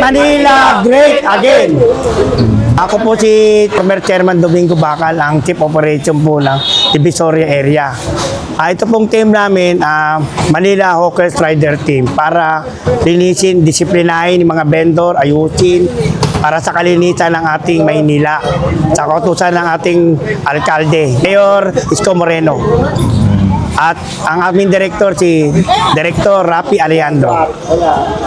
Manila great again! Ako po si Commerce Chairman Domingo Bacal, ang Chief Operation po ng Divisoria Area. Ah, ito pong team namin, ah, Manila Hawkers Rider Team, para linisin, disiplinahin yung mga vendor, ayusin, para sa kalinisan ng ating Maynila. Sa kautusan ng ating alkalde, Mayor Isko Moreno. At ang aming director si Director Rapi Alejandro.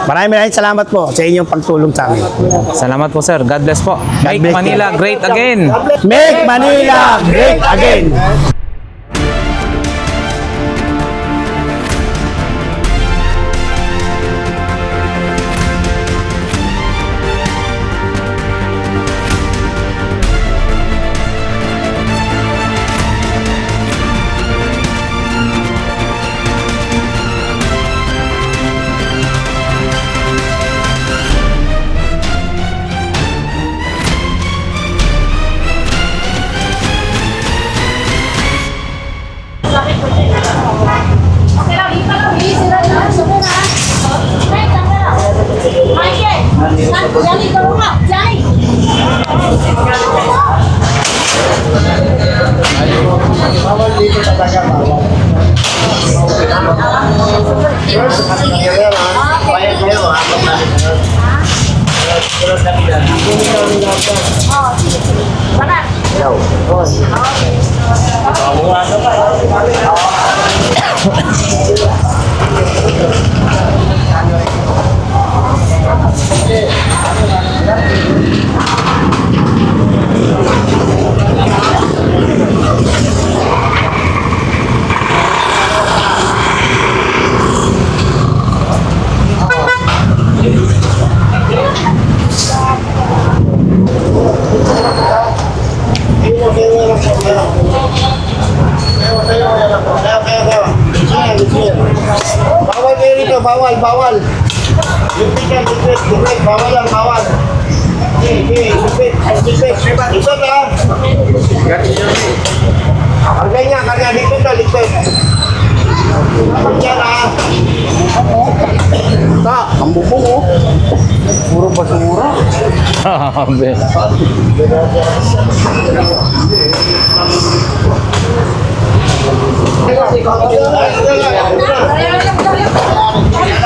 Maraming maraming salamat po sa inyong pagtulong sa amin. Salamat po sir. God bless po. Make bless Manila you. great again. Make Manila great again! Jauh. Oh. Kamu apa? Kayo rito, bawal, bawal. Lupit yan, lupit, lupit, bawal bawal. Lupit, lupit. Karga niya, karga na. Yan. Ta, ang bubong oh. Puro basura.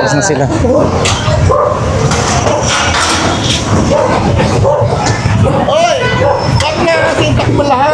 karipas na sila. Oy! Wag na kasi takbo lahat.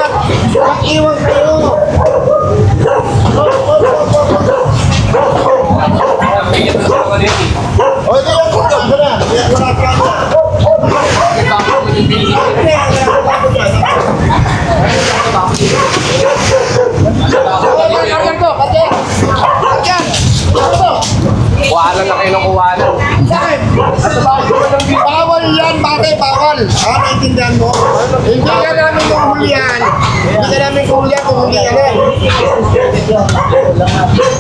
Hindi namin kuhulihan kung hindi ka rin.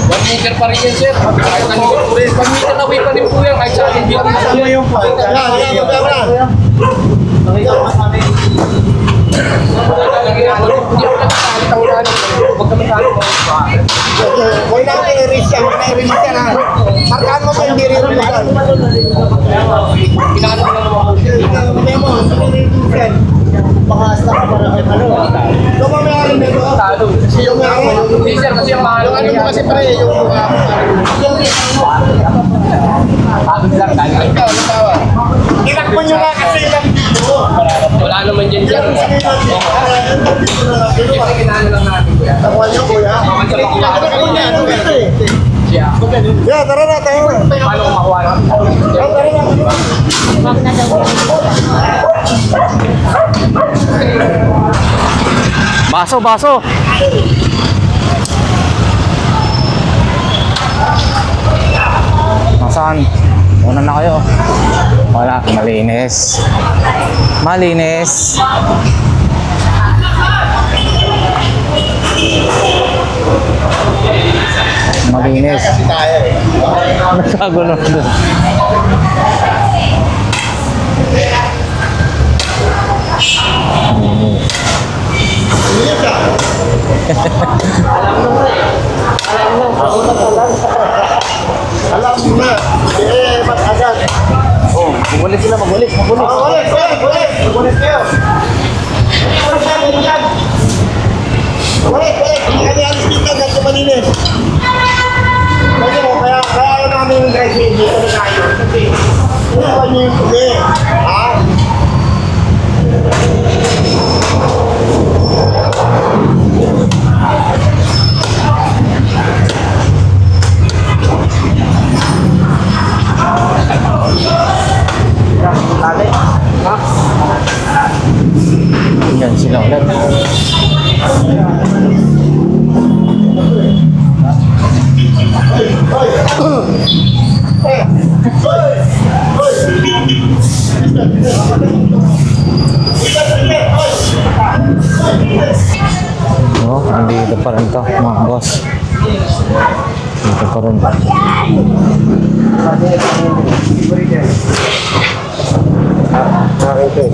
One meter pa rin yan, sir. Kahit yung rin. One meter away pa rin po yan. Kahit sa akin, hindi sa Ano yung point? Yan, yan, yan, yan. Huwag kami kano. Huwag na i-release yan, huwag na i-release yan ha. Markaan mo pa rin-release yan. Pinakano na naman. Memo, hindi rin-release yan. Pakasta ka para kay ano. Yung mamayari nito. Talo. Yung may Hindi, sir. Kasi ang mahal. Yung ano mo kasi pre, yung uh, Talo lang. Talo. ikaw, ikaw. Tinakbo nyo nga kasi ilang dito. Wala naman dyan, sir. Siyempre, kinano lang natin. kuya. Takuan nyo kuya. Tinakbo niya, ano kasi. Siya. Yeah, tara na, tayo na. Paano kung makuha lang? Tara, na. Baso, baso. One. Una na kayo. Wala, malinis. Malinis. Malinis. Nagkagulo doon. Yes, ah. Alam mo na. Eh, mas agad. Oh, bumalik sila, magbalik, magbalik. Oh, ulit, ulit, ulit. Ulit kayo. Ulit yan, ulit yan. Ulit, ulit. Hindi kami alis dito ganito malinis. Kasi mo, kaya, kaya ayaw namin yung driving dito na tayo. Kasi, ano ba yung hindi? Ha? Oh, andito pa rin to, mga boss. Dito pa rin. Nakakita eh.